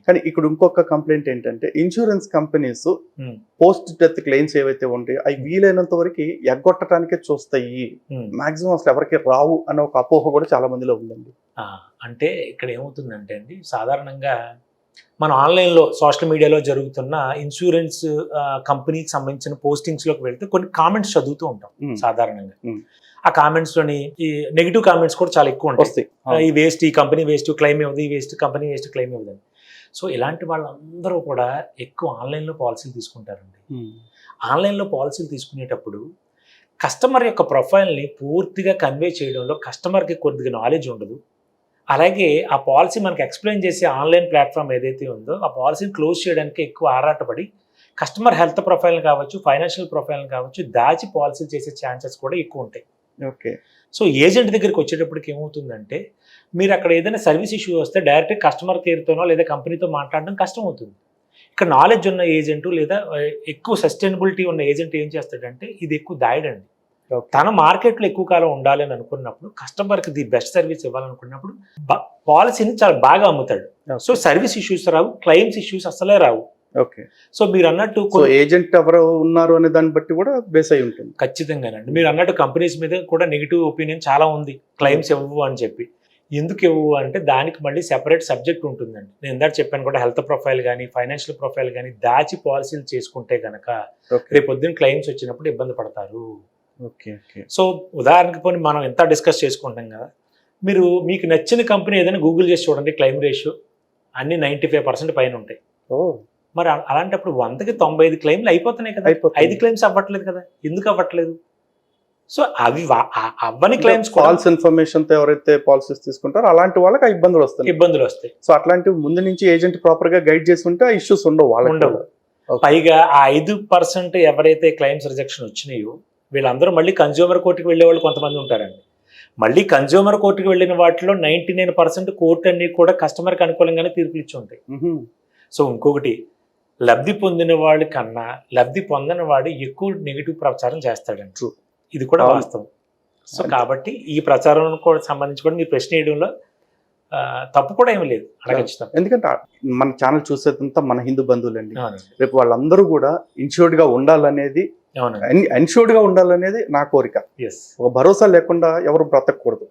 S1: కానీ ఇక్కడ ఇంకొక కంప్లైంట్ ఏంటంటే insurance companies
S2: Hmm.
S1: Post death claims ఏవైతే ఉంటాయో అవి వీలైనంత వరకు ఎగ్గొట్టడానికే చూస్తాయి.
S2: Hmm.
S1: మాక్సిమం అసలు ఎవరికి రావు అన్న ఒక అపోహ కూడా చాలా మందిలో ఉందండి.
S2: అంటే ఇక్కడ ఏమవుతుందంటే అండి సాధారణంగా మనం ఆన్లైన్లో సోషల్ మీడియాలో జరుగుతున్న ఇన్సూరెన్స్ కంపెనీకి సంబంధించిన పోస్టింగ్స్లోకి వెళ్తే కొన్ని కామెంట్స్ చదువుతూ ఉంటాం. సాధారణంగా. ఆ కామెంట్స్లోని ఈ నెగిటివ్ కామెంట్స్ కూడా చాలా ఎక్కువ ఉంటాయి. ఈ వేస్ట్ ఈ కంపెనీ వేస్ట్ క్లెయిమ్ ఇవ్వదు ఈ వేస్ట్ కంపెనీ వేస్ట్ క్లెయిమ్ ఇవ్వదు సో ఇలాంటి వాళ్ళందరూ కూడా ఎక్కువ ఆన్లైన్లో పాలసీలు తీసుకుంటారండి. ఆన్లైన్లో పాలసీలు తీసుకునేటప్పుడు కస్టమర్ యొక్క ప్రొఫైల్ని పూర్తిగా కన్వే చేయడంలో కస్టమర్కి కొద్దిగా నాలెడ్జ్ ఉండదు. అలాగే ఆ పాలసీ మనకి ఎక్స్ప్లెయిన్ చేసే ఆన్లైన్ ప్లాట్ఫామ్ ఏదైతే ఉందో ఆ పాలసీని క్లోజ్ చేయడానికి ఎక్కువ ఆరాటపడి కస్టమర్ హెల్త్ ప్రొఫైల్ కావచ్చు ఫైనాన్షియల్ ప్రొఫైల్ కావచ్చు దాచి పాలసీ చేసే ఛాన్సెస్ కూడా ఎక్కువ ఉంటాయి.
S1: ఓకే.
S2: సో ఏజెంట్ దగ్గరికి వచ్చేటప్పటికి ఏమవుతుందంటే మీరు అక్కడ ఏదైనా సర్వీస్ ఇష్యూ వస్తే డైరెక్ట్ కస్టమర్ కేర్తోనో లేదా కంపెనీతో మాట్లాడడం కష్టం అవుతుంది ఇక్కడ నాలెడ్జ్ ఉన్న ఏజెంట్ లేదా ఎక్కువ సస్టైనబిలిటీ ఉన్న ఏజెంట్ ఏం చేస్తాడంటే ఇది ఎక్కువ దాయడండి. తన మార్కెట్లో ఎక్కువ కాలం ఉండాలి అని అనుకున్నప్పుడు కస్టమర్కి ది బెస్ట్ సర్వీస్ ఇవ్వాలనుకున్నప్పుడు పాలసీని చాలా బాగా అమ్ముతాడు. సో సర్వీస్ ఇష్యూస్ రావు క్లెయిమ్స్ ఇష్యూస్ అసలే రావు.
S1: ఓకే
S2: సో మీరు అన్నట్టు
S1: ఏజెంట్ ఎవరు ఉన్నారు అనే దాన్ని బట్టి కూడా బేస్ అయి ఉంటుంది.
S2: ఖచ్చితంగానండి. మీరు అన్నట్టు కంపెనీస్ మీద కూడా నెగిటివ్ ఒపీనియన్ చాలా ఉంది. క్లెయిమ్స్ ఇవ్వవు అని చెప్పి. ఎందుకు ఇవ్వవు అంటే దానికి మళ్ళీ సెపరేట్ సబ్జెక్ట్ ఉంటుందండి. నేను ఇందాక చెప్పాను కూడా హెల్త్ ప్రొఫైల్ కానీ ఫైనాన్షియల్ ప్రొఫైల్ కానీ దాచి పాలసీలు చేసుకుంటే కనుక రేపు పొద్దున్న క్లెయిమ్స్ వచ్చినప్పుడు ఇబ్బంది పడతారు. సో ఉదాహరణకి పోనీ మనం ఎంత డిస్కస్ చేసుకుంటాం కదా మీరు మీకు నచ్చిన కంపెనీ ఏదైనా గూగుల్ చేసి చూడండి క్లెయిమ్ రేషియో అన్ని నైంటీ ఫైవ్ పర్సెంట్ పైన ఉంటాయి.
S1: ఓ.
S2: మరి అలాంటప్పుడు వందకి తొంభై ఐదు క్లెయిమ్లు అయిపోతున్నాయి కదా. ఐదు క్లెయిమ్స్ అవ్వట్లేదు కదా ఎందుకు అవ్వట్లేదు? సో అవి అవ్వని క్లెయిమ్స్
S1: ఫాల్స్ ఇన్ఫర్మేషన్తో ఎవరైతే పాలసీస్ తీసుకుంటారో అలాంటి వాళ్ళకి ఆ ఇబ్బందులు వస్తాయి
S2: ఇబ్బందులు వస్తాయి.
S1: సో అట్లాంటివి ముందు నుంచి ఏజెంట్ ప్రాపర్గా గైడ్ చేసి ఉంటే ఆ ఇష్యూస్ ఉండవు. వాళ్ళకి
S2: ఉండవు. పైగా ఆ ఐదు పర్సెంట్ ఎవరైతే క్లెయిమ్స్ రిజెక్షన్ వచ్చినాయో వీళ్ళందరూ మళ్ళీ కన్జ్యూమర్ కోర్టుకి వెళ్ళే వాళ్ళు కొంతమంది ఉంటారండి. మళ్ళీ కన్జ్యూమర్ కోర్టుకి వెళ్ళిన వాటిలో నైంటీ నైన్ పర్సెంట్ కోర్టు అన్ని కూడా కస్టమర్కి అనుకూలంగానే తీర్పులు ఇచ్చి ఉంటాయి. సో ఇంకొకటి లబ్ధి పొందిన వాడి కన్నా లబ్ధి పొందని వాడు ఎక్కువ నెగిటివ్ ప్రచారం చేస్తాడండి.
S1: True.
S2: ఇది కూడా. వాస్తవం. సో. కాబట్టి ఈ ప్రచారం కూడా సంబంధించి కూడా మీరు ప్రశ్న వేయడంలో తప్పు కూడా ఏమీ లేదు. అడగచ్చుతాం
S1: ఎందుకంటే మన ఛానల్ చూసేదంతా మన హిందూ బంధువులండి. రేపు వాళ్ళందరూ కూడా ఇన్షూర్డ్గా ఉండాలనేది
S2: అవునండి.
S1: ఇన్షూర్డ్గా ఉండాలనేది నా కోరిక. ఒక భరోసా లేకుండా ఎవరు బ్రతకూడదు.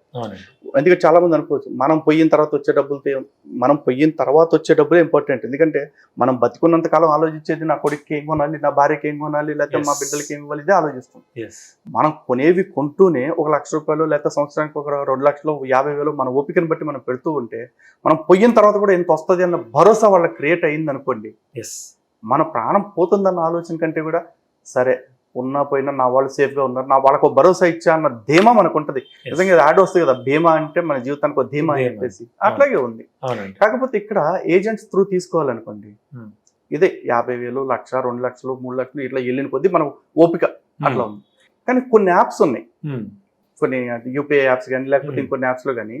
S1: ఎందుకంటే చాలా మంది అనుకోవచ్చు మనం పోయిన తర్వాత వచ్చే డబ్బులతో ఏం- మనం పోయిన తర్వాత వచ్చే డబ్బులే ఇంపార్టెంట్ ఎందుకంటే మనం బతికున్నంత కాలం ఆలోచించేది నా కొడుక్కి ఏం కొనాలి నా భార్యకి ఏం కొనాలి లేకపోతే మా. బిడ్డలకి ఏం ఇవ్వాలి ఇదే ఆలోచిస్తాం. మనం కొనేవి కొంటూనే ఒక లక్ష రూపాయలు లేకపోతే సంవత్సరానికి ఒక రెండు లక్షలు యాభై వేలు మన ఓపికను బట్టి మనం పెడుతూ ఉంటే మనం పోయిన తర్వాత కూడా ఎంత వస్తుంది అన్న భరోసా వాళ్ళకి క్రియేట్ అయింది అనుకోండి
S2: ఎస్
S1: మన ప్రాణం పోతుందన్న ఆలోచన కంటే కూడా సరే ఉన్నా పోయినా నా వాళ్ళు సేఫ్గా ఉన్నారు నా వాళ్ళకు భరోసా ఇచ్చా అన్న ధీమా మనకు ఉంటుంది నిజంగా యాడ్ వస్తుంది కదా భీమా అంటే మన జీవితానికి ఒక ధీమా అని. చెప్పేసి. అట్లాగే ఉంది. కాకపోతే ఇక్కడ ఏజెంట్స్ త్రూ తీసుకోవాలనుకోండి
S2: Hmm.
S1: ఇదే యాభై వేలు లక్ష రెండు లక్షలు మూడు లక్షలు ఇట్లా వెళ్ళిన కొద్దీ మనం ఓపిక అట్లా ఉంది. కానీ కొన్ని యాప్స్ ఉన్నాయి.
S2: ఉమ్.
S1: కొన్ని యూపీఐ యాప్స్ కానీ లేకపోతే
S2: Hmm.
S1: ఇంకొన్ని యాప్స్లో కానీ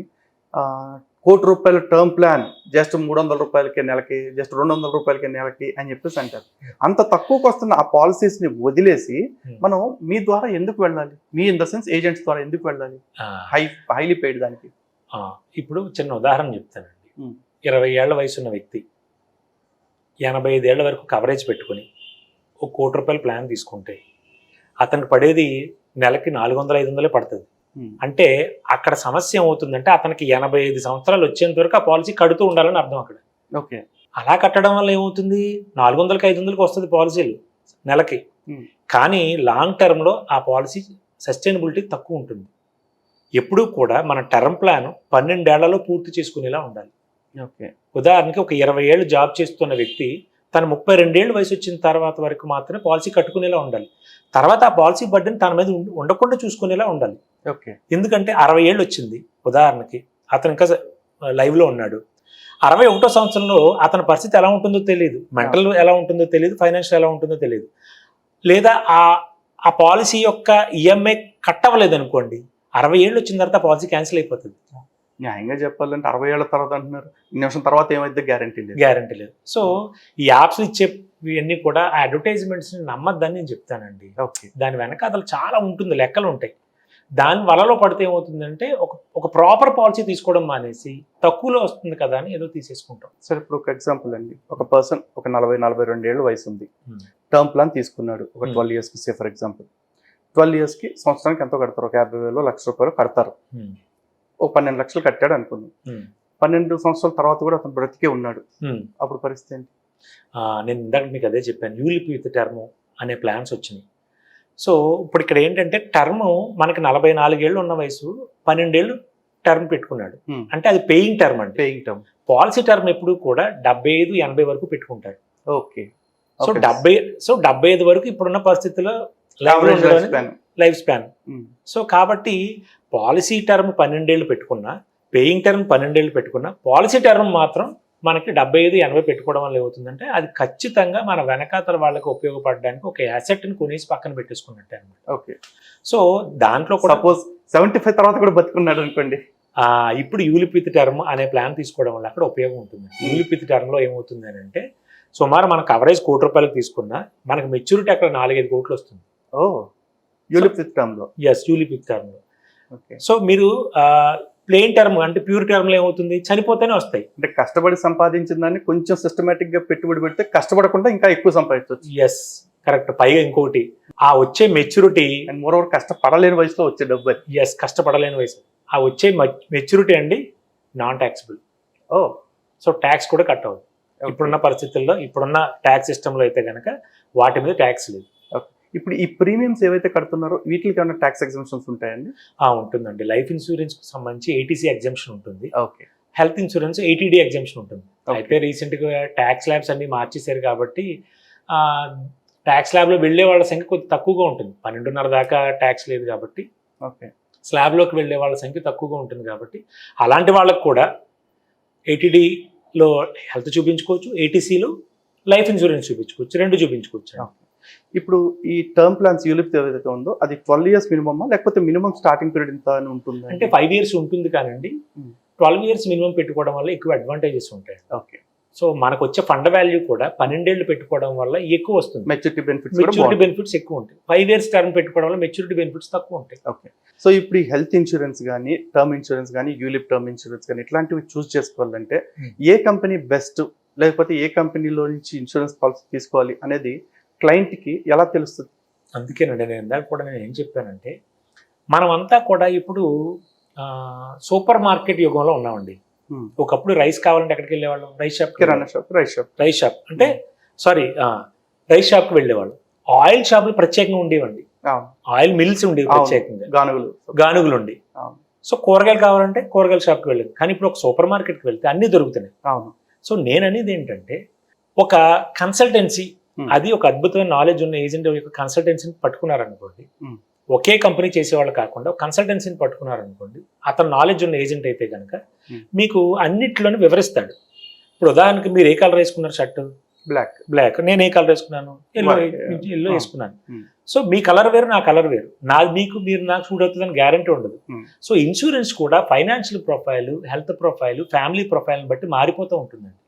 S1: కోటి రూపాయల టర్మ్ ప్లాన్ జస్ట్ మూడు వందల రూపాయలకి నెలకి జస్ట్ రెండు వందల రూపాయలకి నెలకి అని చెప్పేసి అంటారు అంత తక్కువకి వస్తున్న ఆ policies ని వదిలేసి
S2: Hmm.
S1: మనం మీ ద్వారా ఎందుకు వెళ్ళాలి మీ ఇన్ ద సెన్స్ ఏజెంట్స్ ద్వారా ఎందుకు వెళ్ళాలి హై హైలీ పెయిడ్ దానికి
S2: ఇప్పుడు చిన్న ఉదాహరణ చెప్తానండి
S1: ఉమ్.
S2: ఇరవై ఏళ్ళ వయసు ఉన్న వ్యక్తి ఎనభై ఐదేళ్ళ వరకు కవరేజ్ పెట్టుకొని ఒక కోటి రూపాయల ప్లాన్ తీసుకుంటే అతనికి పడేది నెలకి నాలుగు వందల ఐదు వందలే పడుతుంది
S1: Hmm.
S2: అంటే అక్కడ సమస్య ఏమవుతుందంటే అతనికి ఎనభై ఐదు సంవత్సరాలు వచ్చేంత వరకు ఆ పాలసీ కడుతూ ఉండాలని అర్థం అక్కడ.
S1: ఓకే.
S2: అలా కట్టడం వల్ల ఏమవుతుంది? నాలుగు వందలకి ఐదు వందలకి వస్తుంది పాలసీలు నెలకి.
S1: Hmm.
S2: కానీ లాంగ్ టర్మ్లో ఆ పాలసీ సస్టైనబిలిటీ తక్కువ ఉంటుంది. ఎప్పుడూ కూడా మన టర్మ్ ప్లాన్ పన్నెండేళ్ళలో పూర్తి చేసుకునేలా ఉండాలి.
S1: ఓకే.
S2: ఉదాహరణకి ఒక ఇరవై ఏళ్ళు జాబ్ చేస్తున్న వ్యక్తి తన ముప్పై రెండేళ్ళు వయసు వచ్చిన తర్వాత వరకు మాత్రమే పాలసీ కట్టుకునేలా ఉండాలి. తర్వాత ఆ పాలసీ బడ్డని తన మీద ఉండ- ఉండకుండా చూసుకునేలా ఉండాలి. ఎందుకంటే అరవై ఏళ్ళు వచ్చింది ఉదాహరణకి. అతను ఇంకా లైవ్లో ఉన్నాడు. అరవై ఒకటో సంవత్సరంలో అతని పరిస్థితి ఎలా ఉంటుందో తెలియదు మెంటల్ ఎలా ఉంటుందో తెలియదు ఫైనాన్షియల్ ఎలా ఉంటుందో తెలియదు లేదా ఆ ఆ పాలసీ యొక్క ఈఎంఐ కట్ అవ్వలేదు అనుకోండి అరవై ఏళ్ళు వచ్చిన తర్వాత పాలసీ క్యాన్సిల్ అయిపోతుంది.
S1: న్యాయంగా చెప్పాలంటే అరవై ఏళ్ళ తర్వాత అంటున్నారు. ఈ నిమిషం తర్వాత ఏమైతే గ్యారంటీ లేదు.
S2: గ్యారంటీ లేదు. సో ఈ యాప్స్ ఇచ్చే ఇవన్నీ కూడా ఆ అడ్వర్టైజ్మెంట్స్ని నమ్మద్దని నేను చెప్తానండి.
S1: ఓకే.
S2: దాని వెనక అసలు చాలా ఉంటుంది లెక్కలు ఉంటాయి. దాని వలలో పడితే ఏమవుతుందంటే ఒక ఒక ప్రాపర్ పాలసీ తీసుకోవడం మానేసి తక్కువలో వస్తుంది కదా అని ఏదో తీసేసుకుంటాం.
S1: సరే ఇప్పుడు ఒక ఎగ్జాంపుల్ అండి. ఒక పర్సన్ ఒక నలభై నలభై రెండు ఏళ్ళు వయసు ఉంది.
S2: Hmm.
S1: టర్మ్ ప్లాన్ తీసుకున్నాడు. ఒక
S2: Hmm.
S1: ట్వెల్వ్ ఇయర్స్కి సే ఫర్ ఎగ్జాంపుల్ ట్వెల్వ్ ఇయర్స్కి సంవత్సరానికి ఎంతో కడతారు. ఒక యాభై వేలు లక్ష రూపాయలు కడతారు. ఒక పన్నెండు లక్షలు కట్టాడు అనుకుందాం. పన్నెండు సంవత్సరాల తర్వాత కూడా అతను బ్రతికే ఉన్నాడు. అప్పుడు పరిస్థితి ఏంటి?
S2: నేను ఇందాక మీకు అదే చెప్పాను. యూలిప్ విత్ టర్మ్ అనే ప్లాన్స్ వచ్చినాయి. సో ఇప్పుడు ఇక్కడ ఏంటంటే టర్మ్ మనకి నలభై నాలుగేళ్ళు ఉన్న వయసు పన్నెండేళ్ళు టర్మ్ పెట్టుకున్నాడు. అంటే అది పేయింగ్ టర్మ్ అంటే
S1: పేయింగ్ టర్మ్.
S2: పాలసీ టర్మ్ ఎప్పుడు కూడా డెబ్బై ఐదు ఎనభై వరకు పెట్టుకుంటాడు.
S1: ఓకే.
S2: సో డెబ్బై సో డెబ్బై ఐదు వరకు ఇప్పుడున్న పరిస్థితుల్లో లైఫ్ స్పాన్. సో కాబట్టి పాలసీ టర్మ్ పన్నెండేళ్ళు పెట్టుకున్నా పేయింగ్ టర్మ్ పన్నెండేళ్ళు పెట్టుకున్న పాలసీ టర్మ్ మాత్రం మనకి డెబ్బై ఐదు ఎనభై పెట్టుకోవడం వల్ల ఏమవుతుందంటే అది ఖచ్చితంగా మన వెనకాతల వాళ్ళకి ఉపయోగపడడానికి ఒక యాసెట్ని కొనేసి పక్కన పెట్టేసుకున్నట్టే అనమాట
S1: ఓకే.
S2: సో దాంట్లో కూడా
S1: సపోజ్ సెవెంటీ ఫైవ్ తర్వాత కూడా బతుకున్నాడు అనుకోండి.
S2: ఆ, ఇప్పుడు యూలిప్ విత్ టర్మ్ అనే ప్లాన్ తీసుకోవడం వల్ల అక్కడ ఉపయోగం ఉంటుంది. యూలిప్ విత్ టర్మ్లో ఏమవుతుంది అని అంటే సుమారు మన కవరేజ్ కోటి రూపాయలకు తీసుకున్నా మనకి మెచ్యూరిటీ అక్కడ నాలుగైదు కోట్లు వస్తుంది.
S1: ఓ యూలిప్ విత్ టర్మ్లో
S2: ఎస్ యూలిప్ విత్ టర్మ్లో.
S1: ఓకే.
S2: సో మీరు ప్లెయిన్ టర్మ్ అంటే ప్యూర్ టర్మ్లో ఏమవుతుంది? చనిపోతేనే వస్తాయి.
S1: అంటే కష్టపడి సంపాదించిన దాన్ని కొంచెం సిస్టమేటిక్గా పెట్టుబడి పెడితే కష్టపడకుండా ఇంకా ఎక్కువ సంపాదించవచ్చు.
S2: ఎస్ కరెక్ట్ పైగా ఇంకోటి ఆ వచ్చే మెచ్యూరిటీ
S1: అండ్ మోర్ ఓవర్ కష్టపడలేని వయసులో వచ్చే డబ్బు
S2: ఎస్ కష్టపడలేని వయసు. ఆ వచ్చే మెచ్యూరిటీ అండి నాన్ ట్యాక్సిబుల్
S1: ఓ.
S2: సో ట్యాక్స్ కూడా కట్ అవ్వదు ఇప్పుడున్న పరిస్థితుల్లో ఇప్పుడున్న ట్యాక్స్ సిస్టంలో అయితే కనుక వాటి మీద ట్యాక్స్ లేదు.
S1: ఇప్పుడు ఈ ప్రీమియమ్స్ ఏవైతే కడుతున్నారో వీటికి ఏమైనా ట్యాక్స్ ఎగ్జామ్షన్స్ ఉంటాయండి?
S2: ఆ ఉంటుందండి. లైఫ్ ఇన్సూరెన్స్కు సంబంధించి ఏటీసీ ఎగ్జామ్షన్ ఉంటుంది.
S1: Okay
S2: health insurance eighty D exemption ఉంటుంది. అయితే రీసెంట్గా ట్యాక్స్ ల్యాబ్స్ అన్ని మార్చేశారు కాబట్టి ట్యాక్స్ ల్యాబ్లో వెళ్ళే వాళ్ళ సంఖ్య కొద్ది తక్కువగా ఉంటుంది. పన్నెండున్నర దాకా ట్యాక్స్ లేదు కాబట్టి.
S1: ఓకే
S2: స్లాబ్లోకి వెళ్ళే వాళ్ళ సంఖ్య తక్కువగా ఉంటుంది కాబట్టి అలాంటి వాళ్ళకు కూడా ఏటీడీలో హెల్త్ చూపించుకోవచ్చు ఏటీసీలో లైఫ్ ఇన్సూరెన్స్ చూపించుకోవచ్చు రెండు చూపించుకోవచ్చు.
S1: ఇప్పుడు ఈ టర్మ్ ప్లాన్స్ యూలిప్ ఏదైతే ఉందో అది ట్వెల్వ్ ఇయర్స్ మినిమమ్ లేకపోతే మినిమం స్టార్టింగ్ పీరియడ్ ఇంత అని ఉంటుంది
S2: అంటే ఫైవ్ ఇయర్స్ ఉంటుంది కానండి.
S1: Hmm.
S2: ట్వెల్వ్ ఇయర్స్ మినిమం పెట్టుకోవడం వల్ల ఎక్కువ అడ్వాంటేజెస్ ఉంటాయి.
S1: ఓకే
S2: సో మనకు వచ్చే ఫండ్ వాల్యూ కూడా పన్నెండేళ్ళు పెట్టుకోవడం వల్ల ఎక్కువ వస్తుంది.
S1: మెచ్యూరిటీ బెనిఫిట్స్
S2: మెచ్యూరిటీ బెనిఫిట్స్ ఎక్కువ ఉంటాయి. ఫైవ్ ఇయర్స్ టర్మ్ పెట్టుకోవడం వల్ల మెచ్యూరిటీ బెనిఫిట్స్ తక్కువ ఉంటాయి.
S1: ఓకే సో ఇప్పుడు ఈ హెల్త్ ఇన్సూరెన్స్ కానీ టర్మ్ ఇన్సూరెన్స్ కానీ యూలిప్ టర్మ్ ఇన్సూరెన్స్ కానీ ఇట్లాంటివి చూస్ చేసుకోవాలంటే
S2: Hmm.
S1: ఏ కంపెనీ బెస్ట్ లేకపోతే ఏ కంపెనీలో నుంచి ఇన్సూరెన్స్ పాలసీ తీసుకోవాలి అనేది క్లయింట్కి ఎలా తెలుస్తుంది?
S2: అందుకేనండి నేను ఇందాక కూడా నేను ఏం చెప్పానంటే మనమంతా కూడా ఇప్పుడు సూపర్ మార్కెట్ యుగంలో ఉన్నామండి. ఒకప్పుడు రైస్ కావాలంటే ఎక్కడికి వెళ్ళేవాళ్ళం? రైస్ షాప్
S1: కిరాణా shop rice shop.
S2: Rice shop. అంటే సారీ రైస్ షాప్కి వెళ్ళేవాళ్ళు. ఆయిల్ షాపులు ప్రత్యేకంగా ఉండేవండి. ఆయిల్ మిల్స్ ఉండేవి. ప్రత్యేకంగా.
S1: గానుగులు.
S2: గానుగులు ఉండి. సో కూరగాయలు కావాలంటే కూరగాయల షాప్కి వెళ్ళేది. కానీ ఇప్పుడు ఒక సూపర్ మార్కెట్కి వెళ్తే అన్నీ దొరుకుతున్నాయి. సో నేను అనేది ఏంటంటే ఒక కన్సల్టెన్సీ. అది ఒక అద్భుతమైన నాలెడ్జ్ ఉన్న ఏజెంట్ యొక్క కన్సల్టెన్సీని పట్టుకున్నారనుకోండి.
S1: Hmm.
S2: ఒకే కంపెనీ చేసేవాళ్ళు కాకుండా కన్సల్టెన్సీని పట్టుకున్నారనుకోండి అతను నాలెడ్జ్ ఉన్న ఏజెంట్ అయితే కనుక
S1: Hmm.
S2: మీకు అన్నిట్లోనూ వివరిస్తాడు. ఇప్పుడు ఉదాహరణకి మీరు ఏ కలర్ వేసుకున్నారు షర్ట్
S1: బ్లాక్
S2: బ్లాక్ నేను ఏ కలర్ వేసుకున్నాను? Yellow yellow. వేసుకున్నాను.
S1: Hmm.
S2: సో మీ కలర్ వేరు నా కలర్ వేరు. నా మీకు మీరు నాకు సూట్ అవుతుందని గ్యారంటీ ఉండదు.
S1: Hmm.
S2: సో ఇన్సూరెన్స్ కూడా financial profile health profile family ప్రొఫైల్ని బట్టి మారిపోతూ ఉంటుందండి.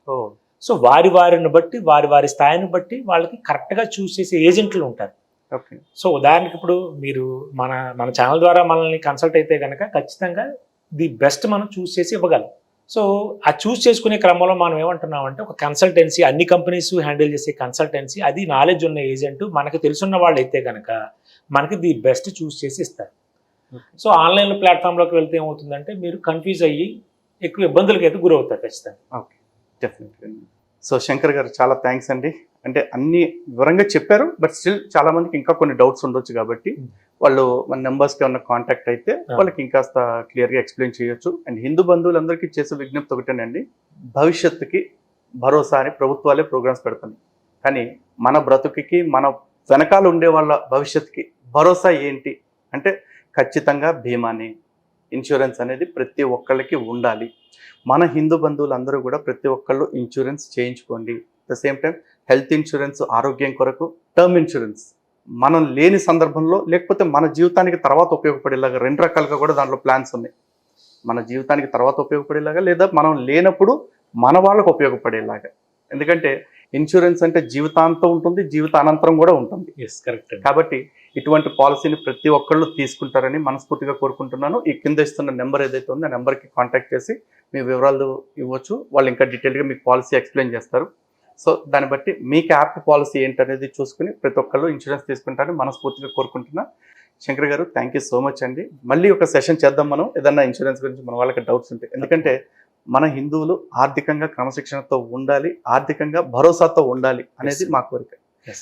S2: సో వారి వారిని బట్టి వారి వారి స్థాయిని బట్టి వాళ్ళకి కరెక్ట్గా చూస్ చేసే ఏజెంట్లు ఉంటారు.
S1: ఓకే.
S2: సో ఉదాహరణకి ఇప్పుడు మీరు మన మన ఛానల్ ద్వారా మనల్ని కన్సల్ట్ అయితే కనుక ఖచ్చితంగా ది బెస్ట్ మనం చూస్ చేసి ఇవ్వగలం. సో ఆ చూస్ చేసుకునే క్రమంలో మనం ఏమంటున్నామంటే ఒక కన్సల్టెన్సీ అన్ని కంపెనీస్ హ్యాండిల్ చేసే కన్సల్టెన్సీ అది నాలెడ్జ్ ఉన్న ఏజెంట్ మనకు తెలుసున్న వాళ్ళు అయితే కనుక మనకి ది బెస్ట్ చూస్ చేసి ఇస్తారు. సో ఆన్లైన్ ప్లాట్ఫామ్లోకి వెళ్తే ఏమవుతుందంటే మీరు కన్ఫ్యూజ్ అయ్యి ఎక్కువ ఇబ్బందులకి అయితే గురవుతారు ఖచ్చితంగా.
S1: ఓకే. డెఫినెట్లీ సో శంకర్ గారు చాలా థ్యాంక్స్ అండి. అంటే అన్ని వివరంగా చెప్పారు బట్ స్టిల్ చాలా మందికి ఇంకా కొన్ని డౌట్స్ ఉండొచ్చు కాబట్టి
S2: Hmm.
S1: వాళ్ళు మన నెంబర్స్కి ఏమన్నా కాంటాక్ట్ అయితే
S2: Ah.
S1: వాళ్ళకి ఇంకాస్త క్లియర్గా ఎక్స్ప్లెయిన్ చేయొచ్చు. అండ్ హిందూ బంధువులందరికీ చేసే విజ్ఞప్తి ఒకటేనండి భవిష్యత్తుకి భరోసా అని ప్రభుత్వాలే ప్రోగ్రామ్స్ పెడుతున్నాయి. కానీ మన బ్రతుకుకి మన వెనకాల ఉండే వాళ్ళ భవిష్యత్తుకి భరోసా ఏంటి? అంటే ఖచ్చితంగా బీమాని ఇన్సూరెన్స్ అనేది ప్రతి ఒక్కళ్ళకి ఉండాలి. మన హిందూ బంధువులందరూ కూడా ప్రతి ఒక్కళ్ళు ఇన్సూరెన్స్ చేయించుకోండి. The same time health insurance ఆరోగ్యం కొరకు టర్మ్ ఇన్సూరెన్స్ మనం లేని సందర్భంలో లేకపోతే మన జీవితానికి తర్వాత ఉపయోగపడేలాగా రెండు రకాలుగా కూడా దాంట్లో ప్లాన్స్ ఉన్నాయి. మన జీవితానికి తర్వాత ఉపయోగపడేలాగా లేదా మనం లేనప్పుడు మన వాళ్ళకు ఉపయోగపడేలాగా. ఎందుకంటే ఇన్సూరెన్స్ అంటే జీవితాంతం ఉంటుంది జీవితానంతరం కూడా ఉంటుంది.
S2: ఎస్ కరెక్ట్
S1: కాబట్టి ఇటువంటి పాలసీని ప్రతి ఒక్కళ్ళు తీసుకుంటారని మనస్ఫూర్తిగా కోరుకుంటున్నాను. ఈ కింద ఇస్తున్న నెంబర్ ఏదైతే ఉందో ఆ నెంబర్కి కాంటాక్ట్ చేసి మీ వివరాలు ఇవ్వచ్చు. వాళ్ళు ఇంకా డీటెయిల్గా మీకు పాలసీ ఎక్స్ప్లెయిన్ చేస్తారు. సో దాన్ని బట్టి మీకు యాప్ పాలసీ ఏంటనేది చూసుకుని ప్రతి ఒక్కళ్ళు ఇన్సూరెన్స్ తీసుకుంటారని మనస్ఫూర్తిగా కోరుకుంటున్నా. శంకర్ గారు థ్యాంక్ యూ సో మచ్ అండి. మళ్ళీ ఒక సెషన్ చేద్దాం మనం. ఏదన్నా ఇన్సూరెన్స్ గురించి మన వాళ్ళకి డౌట్స్ ఉంటాయి ఎందుకంటే మన హిందువులు ఆర్థికంగా క్రమశిక్షణతో ఉండాలి ఆర్థికంగా భరోసాతో ఉండాలి అనేది. మా కోరిక.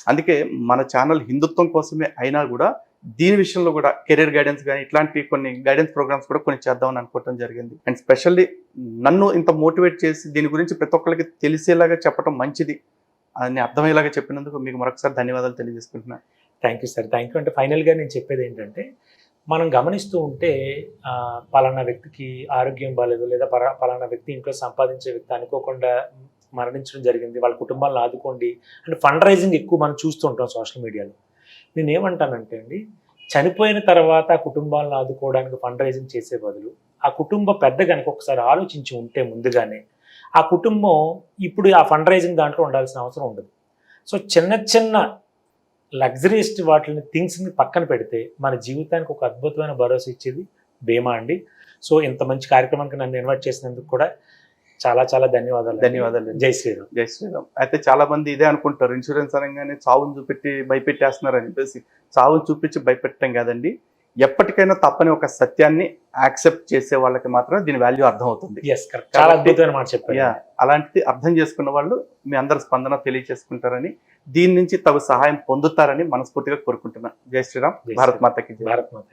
S1: అందుకే మన ఛానల్ హిందుత్వం కోసమే అయినా కూడా దీని విషయంలో కూడా కెరీర్ గైడెన్స్ కానీ ఇట్లాంటి కొన్ని గైడెన్స్ ప్రోగ్రామ్స్ కూడా కొన్ని చేద్దామని అనుకోవడం జరిగింది. అండ్ స్పెషల్లీ నన్ను ఇంత మోటివేట్ చేసి దీని గురించి ప్రతి ఒక్కరికి తెలిసేలాగా చెప్పడం మంచిది అని అర్థమయ్యేలాగా చెప్పినందుకు మీకు మరొకసారి ధన్యవాదాలు తెలియజేసుకుంటున్నాను
S2: thank you sir thank you అంటే ఫైనల్గా నేను చెప్పేది ఏంటంటే మనం గమనిస్తూ ఉంటే పలానా వ్యక్తికి ఆరోగ్యం బాగాలేదు లేదా పలానా వ్యక్తి ఇంట్లో సంపాదించే వ్యక్తి అనుకోకుండా మరణించడం జరిగింది వాళ్ళ కుటుంబాలను ఆదుకోండి అంటే ఫండ్ రైజింగ్ ఎక్కువ మనం చూస్తూ ఉంటాం సోషల్ మీడియాలో నేను ఏమంటానంటే అండి చనిపోయిన తర్వాత ఆ కుటుంబాలను ఆదుకోవడానికి ఫండ్ రైజింగ్ చేసే బదులు ఆ కుటుంబ పెద్ద కనుక ఒకసారి ఆలోచించి ఉంటే ముందుగానే ఆ కుటుంబం ఇప్పుడు ఆ ఫండ్ రైజింగ్ దాంట్లో ఉండాల్సిన అవసరం ఉండదు. సో చిన్న చిన్న లగ్జరీస్ వాటిని థింగ్స్ని పక్కన పెడితే మన జీవితానికి ఒక అద్భుతమైన భరోసా ఇచ్చేది బీమా అండి. సో ఇంత మంచి కార్యక్రమానికి నన్ను ఇన్వైట్ చేసినందుకు కూడా చాలా చాలా ధన్యవాదాలు
S1: ధన్యవాదాలు
S2: జై శ్రీరామ్.
S1: జై శ్రీరామ్. అయితే చాలా మంది ఇదే అనుకుంటారు ఇన్సూరెన్స్ అనగానే చావును చూపెట్టి భయపెట్టేస్తున్నారు అని చెప్పేసి. చావును చూపించి భయపెట్టడం కాదండి. ఎప్పటికైనా తప్పని ఒక సత్యాన్ని యాక్సెప్ట్ చేసే వాళ్ళకి మాత్రం దీని వాల్యూ అర్థం అవుతుంది
S2: చాలా అద్భుతమైన మాట చెప్పారు.
S1: అలాంటిది అర్థం చేసుకున్న వాళ్ళు మీ అందరి స్పందన తెలియజేసుకుంటారని దీని నుంచి తగు సహాయం పొందుతారని మనస్ఫూర్తిగా కోరుకుంటున్నాను జై శ్రీరామ్. భారత్ మాతకి.
S2: భారత్ మాత